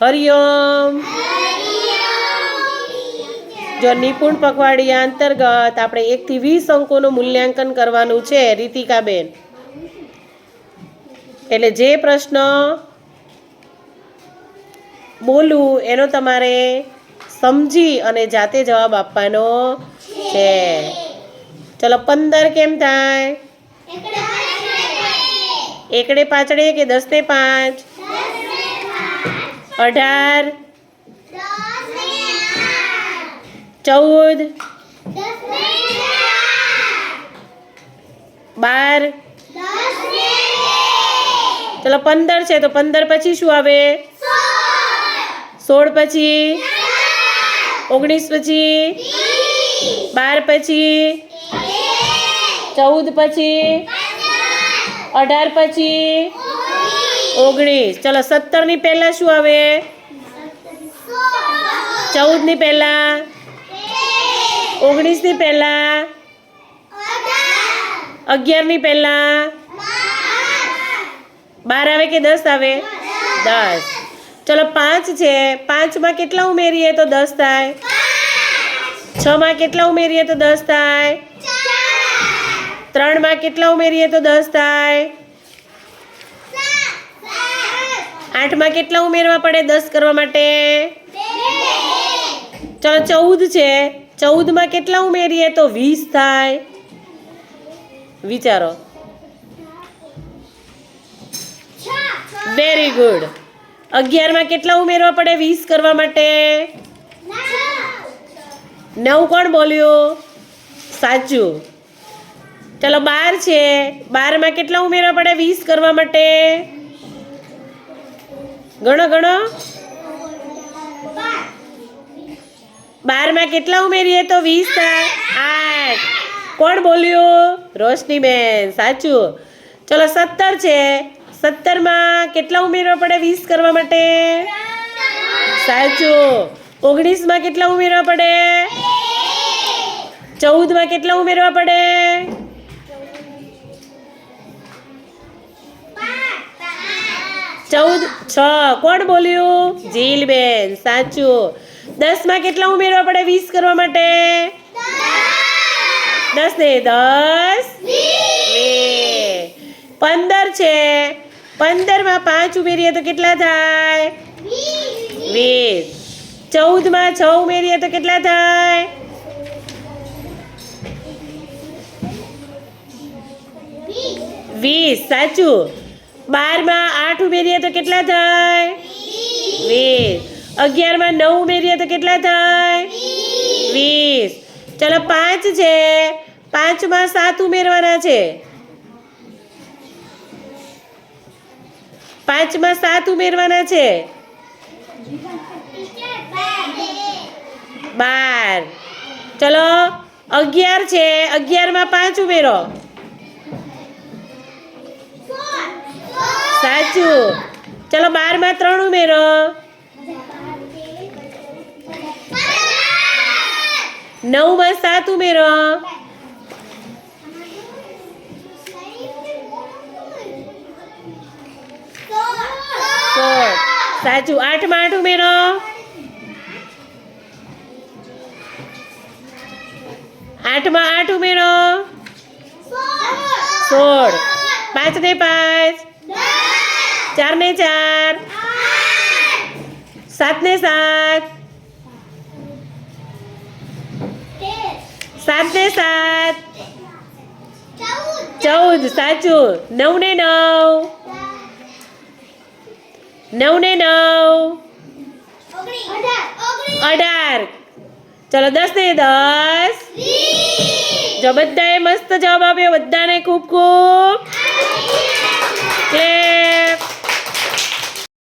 હરિઓમ જો નિપુણ પખવાડિયા અંતર્ગત આપણે એકથી વીસ અંકોનું મૂલ્યાંકન કરવાનું છે, રીતિકાબેન. એટલે જે પ્રશ્ન બોલું, એનો તમારે સમજી અને જાતે જવાબ આપવાનો છે. ચલો, પંદર કેમ થાય? એકડે પાંચડે કે દસ ને પાંચ. અઢાર, ચૌદ, બાર, ચલો પંદર છે તો પંદર પછી શું આવે? સોળ પછી? ઓગણીસ પછી? બાર પછી? ચૌદ પછી? અઢાર પછી? ઓગણીસ. ચલો, સત્તરની પહેલા શું આવે? ચૌદની પહેલા. ઓગણીસની પહેલા. અગિયારની પહેલા. બાર આવે કે દસ આવે? દસ. ચલો, પાંચ છે. પાંચમાં કેટલા ઉમેરીએ તો દસ થાય? છમાં કેટલા ઉમેરીએ તો દસ થાય? ત્રણમાં કેટલા ઉમેરીએ તો દસ થાય? આઠમાં કેટલા ઉમેરવા પડે? દસ કરવા માટે? ચલો, ચૌદ છે. ચૌદમાં કેટલા ઉમેરીએ તો વીસ થાય. વિચારો. વેરી ગુડ અગિયારમાં કેટલા ઉમેરવા પડે વીસ કરવા માટે? નવ કોણ બોલ્યું? સાચું. ચલો, બાર છે. બારમાં કેટલા ઉમેરવા પડે વીસ કરવા માટે? ગણો ગણો. બારમાં કેટલા ઉમેરીએ તો વીસ થાય. આઠ. કોણ બોલ્યું? રોશનીબેન સાચું. ચલો સત્તર છે. સત્તરમાં કેટલા ઉમેરવા પડે વીસ કરવા માટે? સાચું. ઓગણીસમાં કેટલા ઉમેરવા પડે? ચૌદમાં કેટલા ઉમેરવા પડે? છ. કોણ બોલ્યું? જીલબેન, સાચું. દસમાં કેટલા ઉમેરવા પડે વીસ કરવા માટે? દસ. ને દસ. પંદર છે. પંદરમાં પાંચ ઉમેરીએ તો કેટલા થાય? વીસ. ચૌદમાં છ ઉમેરીએ તો કેટલા થાય? વીસ. સાચું. બારમાં આઠ ઉમેરીએ તો કેટલા થાય? વીસ. અગિયારમાં નવ ઉમેરીએ તો કેટલા થાય? વીસ. ચલો પાંચ છે. પાંચમાં સાત ઉમેરવાના છે. પાંચમાં સાત ઉમેરવાના છે. બાર. ચલો અગિયાર છે. અગિયારમાં પાંચ ઉમેરો. સાચું ચલો બારમાં ત્રણ ઉમેરો. નવમાં સાત ઉમેરો. સોળ. સાચું. આઠમાં આઠ ઉમેરો. આઠમાં આઠ ઉમેરો. સોળ. પાંચ ને પાંચ. ચાર ને ચાર. સાત ને સાત. સાત ને સાત. ચૌદ સાચું. નવ ને નવ. નવ ને નવ. અઢાર. ચલો દસ ને દસ. જો બધાએ મસ્ત જવાબ આપ્યો બધાને ખૂબ ખૂબ. ક્લેપ